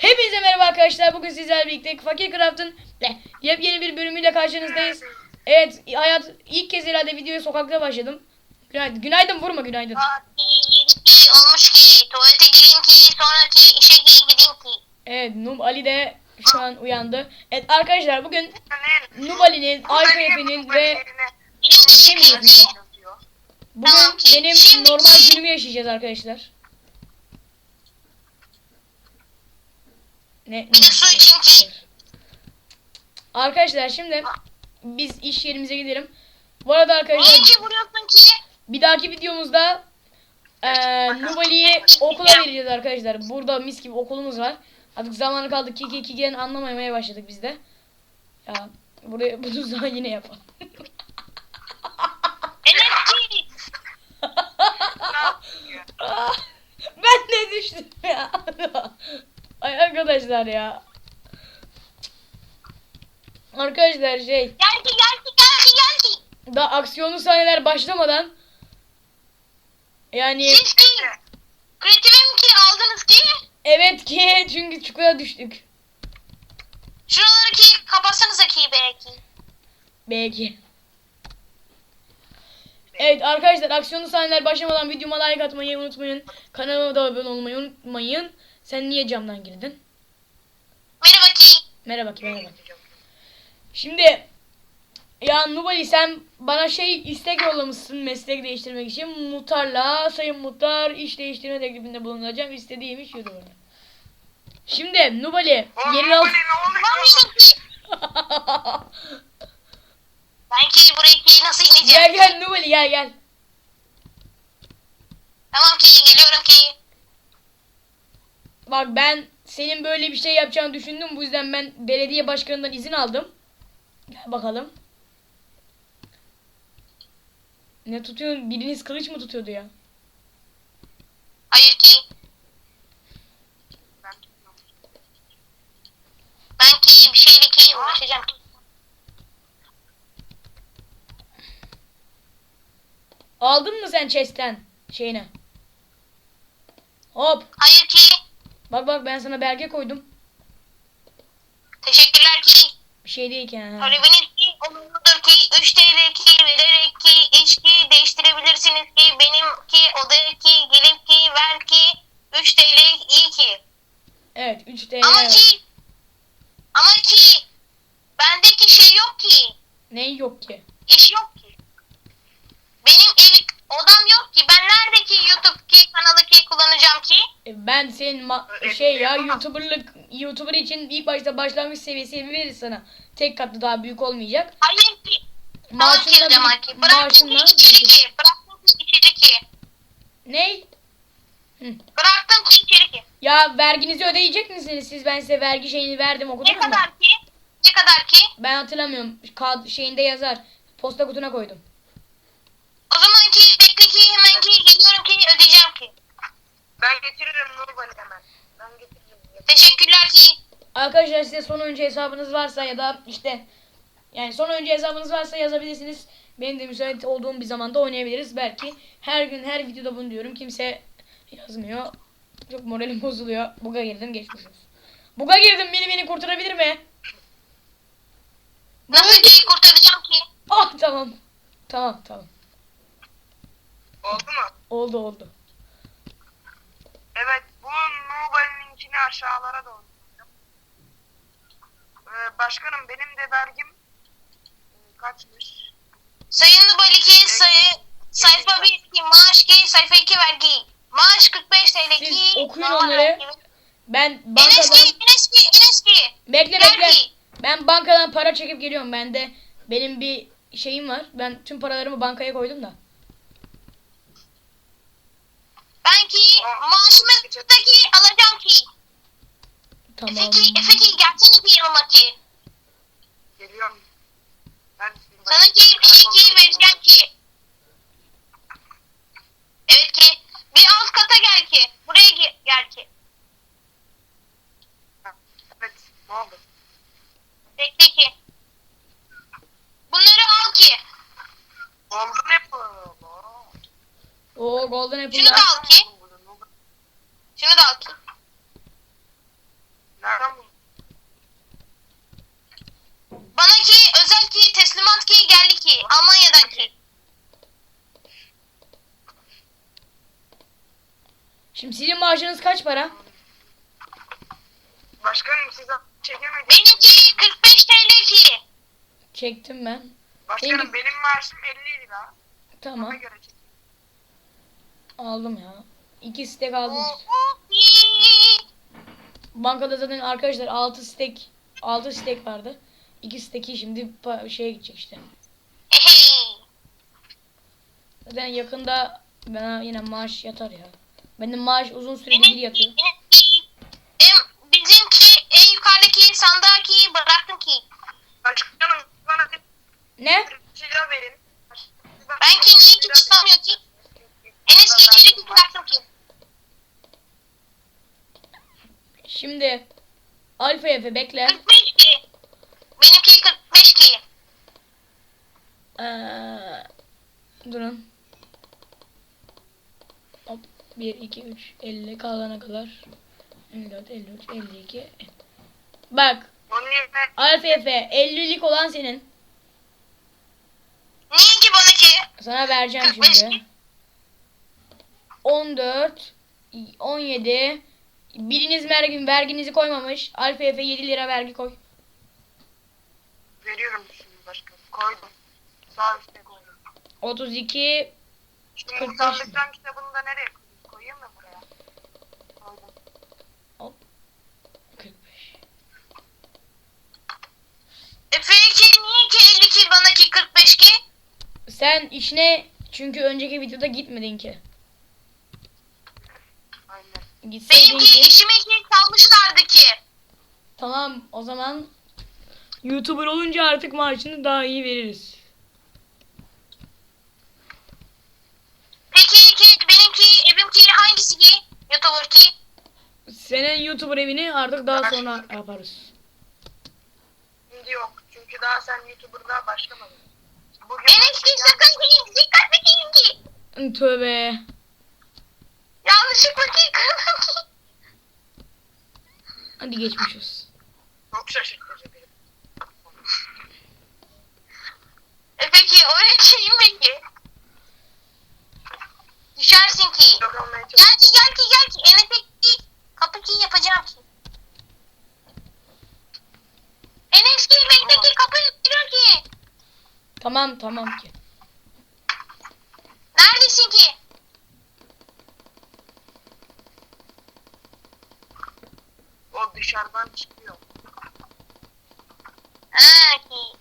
Hepinize merhaba arkadaşlar. Bugün sizlerle birlikte Fakir Craft'ın eh, yepyeni bir bölümüyle karşınızdayız. Evet, hayat ilk kez herhalde videoya sokakta başladım. Günaydın. Günaydın vurma günaydın. Yedi olmuş ki tuvalete gireyim ki sonraki işe gi- gideyim ki. Evet, Nub Ali de şu an uyandı. Evet arkadaşlar bugün Nub Ali'nin, Alfa Efe'nin ve bugün benim normal günümü yaşayacağız arkadaşlar. Ne? Bir de su için ki. Arkadaşlar şimdi biz iş yerimize gidelim. Bu arada Niye arkadaşlar ki vuruyorsun ki? bir dahaki videomuzda eee Nubali'yi okula vereceğiz arkadaşlar. Burada mis gibi okulumuz var. Artık zamanı kaldı. Kiki Kiki'den anlamamaya başladık biz de. Ya buraya bu tuzağı yine yapalım. Ben de düştüm ya. Arkadaşlar ya. Arkadaşlar şey Gel ki gel ki gel ki gel ki. daha aksiyonlu sahneler başlamadan yani Siz ki. Kreatifim ki aldınız ki. evet ki çünkü çukura düştük. Şuraları ki kapatsanıza ki belki. Belki. Evet arkadaşlar aksiyonlu sahneler başlamadan videoma like atmayı unutmayın. Kanalıma da abone olmayı unutmayın. Sen niye camdan girdin? Merhaba ki. Merhaba. Şimdi ya Nubali sen bana şey istek yollamışsın meslek değiştirmek için. Muhtarla sayın muhtar iş değiştirme teklifinde bulunacağım. İstediğim iş YouTuber'da. Şimdi Nubali yerin al. Tamam ki. Ben ki buraya ki nasıl ineceğim? gel gel Nubali gel gel. Tamam ki geliyorum ki. Bak ben senin böyle bir şey yapacağını düşündüm. Bu yüzden ben belediye başkanından izin aldım. Gel bakalım. Ne tutuyorsun? Biriniz kılıç mı tutuyordu ya? Hayır ki. Ben ki bir şeyle ki uğraşacağım. Aldın mı sen chest'ten şeyine? Hop. Hayır. Bak bak ben sana belge koydum. Teşekkürler ki. Bir şey değilken. ha. Talebiniz ki olumludur ki 3 TL ki vererek ki içki değiştirebilirsiniz ki benim ki odaya ki gelip ki ver ki 3 TL iyi ki. Evet 3 TL ama ki bendeki şey yok ki. Ne yok ki? İş yok ki. Benim ev odam yok ki. Ben neredeki YouTube ki kanalı ki kullanacağım ki? E, Ben senin ma- şey ya YouTuber'lık YouTuber için ilk başta başlangıç seviyesi veririz sana. Tek katlı daha büyük olmayacak. Hayır ki. Tamam o zaman bir- ki. Bıraktım ki maaşınla içeri ki. Bıraktım ki içeri ki. Ne? Bıraktım ki içeri ki. Ya verginizi ödeyecek misiniz siz? Ben size vergi şeyini verdim okudunuz Ne mu? kadar ki? Ne kadar ki? Ben hatırlamıyorum. Kağıt şeyinde yazar. Posta kutuna koydum. O zaman ki hemen ki geliyorum ki ödeyeceğim ki. Ben hemen. Ben. Teşekkürler ki. Arkadaşlar size son önce hesabınız varsa ya da işte yani son önce hesabınız varsa yazabilirsiniz. Benim de müsait olduğum bir zamanda oynayabiliriz. Belki her gün her videoda bunu diyorum. Kimse yazmıyor. Çok moralim bozuluyor. Buga girdim geçmiş olsun. Buga girdim beni beni kurtarabilir mi? Nasıl ki kurtaracağım ki? Ah tamam. Tamam tamam. Oldu mu? Oldu oldu. Evet. Bu Nurbani'nin linkini aşağılara doğru. Ee, başkanım benim de vergim e, kaçmış? Sayın Nubali ki sayı sayfa 1 ki maaş ki sayfa 2 vergi. Maaş 45 TL ki. Siz okuyun normal onları. vergi. Ben Enes bankadan ki Enes ki Enes ki. bekle bekle. Vergi. Ben bankadan para çekip geliyorum. Ben de benim bir şeyim var. Ben tüm paralarımı bankaya koydum da. Ben ki maaşımı ki alacağım ki. Tamam. Efe ki Efe ki gelsene ki yanıma ki. Geliyorum. Neredesin? Sana ki bir şey ki vereceğim ki. Evet ki. Bir alt kata gel ki. Buraya ge- gel ki. Evet. Ne oldu? Bekle ki. Bunları al ki. Golden Apple. Oo. Oo Golden Apple Şunu da var. al ki. Şunu da al ki. Maaşınız kaç para? Başkanım siz çekemediniz. Benimki 45 TL ki. Çektim ben. Başkanım Benim- benim maaşım 50 lira. Tamam. Aldım ya. İki stek aldım. Bankada zaten arkadaşlar 6 stek 6 stek vardı. 2 steki şimdi şeye gidecek işte. Zaten yakında bana yine maaş yatar ya. Benim maaş uzun süredir yatıyor. Em, bizimki en yukarıdaki bıraktım ki. Başkanım bana bir Ne? lira verin. Benki niye ki çıkamıyor ki? En eski içerik bıraktım ki. Şimdi Alfa Efe bekle. 45 ki. Benimki 45 ki. Ee, durun. Hop 1 2 3 50 kalana kadar 54 53 52 Bak Efe 50'lik olan senin. Niye ki bana ki? Sana vereceğim 45 şimdi. mi? 14 17 Biriniz vergi, verginizi koymamış. Efe 7 lira vergi koy. veriyorum şimdi başkanım. Koydum. Sağ üstte koydum. 32 Şu 45 muhtarlıktan kitabını da nereye koyayım? Koyayım mı buraya? Koydum. 45 E peki niye ki 50 ki bana ki 45 ki? Sen işine çünkü önceki videoda gitmedin ki. Aynen. Gitseydin Benimki ki. işime ki kalmışlardı ki. Tamam o zaman YouTuber olunca artık maaşını daha iyi veririz. Peki ki benimki evimki hangisi ki? YouTuber ki? Senin YouTuber evini artık daha sonra yaparız. Şimdi yok. Çünkü daha sen YouTuber'da başlamadın. Bugün Benimki sakın ki dikkat edeyim ki. Tövbe. Yanlışlıkla ki kırdım ki. Hadi geçmiş olsun. çok şaşırtıcı bir. E peki öyle şey mi ki? Düşersin ki. Gel ki gel ki gel ki. Evet peki. Kapı ki yapacağım ki. En eski bekle ki kapı yapıyor ki. Tamam tamam ki. Neredesin ki? o dışarıdan çıkıyor. Ha ki.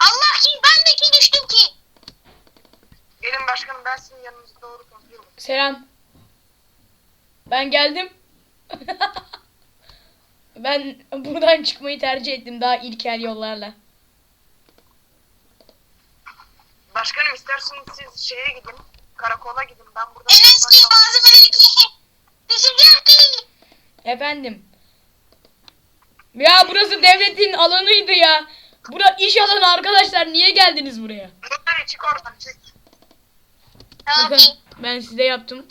Allah ki ben de ki düştüm ki. Gelin yanınıza doğru kazıyorum. Selam. Ben geldim. ben buradan çıkmayı tercih ettim daha ilkel yollarla. Başkanım isterseniz siz şeye gidin. Karakola gidin. Ben burada... En eski malzemeleri ki. Düşeceğim ki. Efendim. Ya burası devletin alanıydı ya. Bura iş alanı arkadaşlar. Niye geldiniz buraya? Çık oradan çık. Bakın ben size yaptım.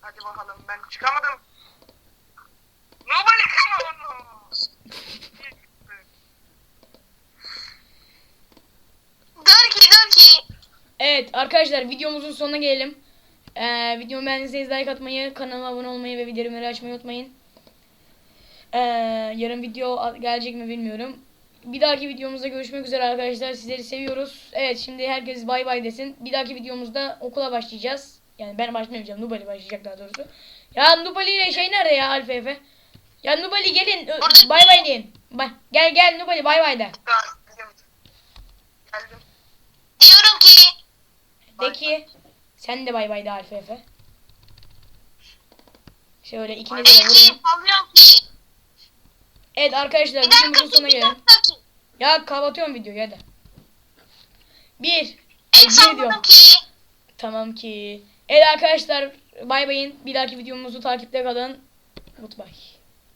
Hadi bakalım ben çıkamadım. Nobody come on. Dur ki dur ki. Evet arkadaşlar videomuzun sonuna gelelim. Ee, videomu beğendiyseniz like atmayı, kanalıma abone olmayı ve bildirimleri açmayı unutmayın. Ee, yarın video gelecek mi bilmiyorum. Bir dahaki videomuzda görüşmek üzere arkadaşlar. Sizleri seviyoruz. Evet şimdi herkes bay bay desin. Bir dahaki videomuzda okula başlayacağız. Yani ben başlamayacağım. Nubali başlayacak daha doğrusu. Ya Nubali ile şey nerede ya Alfa Efe? Ya Nubali gelin. Bay bay deyin. Bay. Gel gel Nubali bay bay de. Geldim. Diyorum ki. De ki sen de bay bay de Alfa Efe. Şöyle ikinize de vurayım. Evet arkadaşlar videomuzun sonuna gelelim. Ya kapatıyorum videoyu hadi. Bir. En diyorum. ki. Tamam ki. Evet arkadaşlar bay bayın. Bir dahaki videomuzu takipte kalın. Goodbye.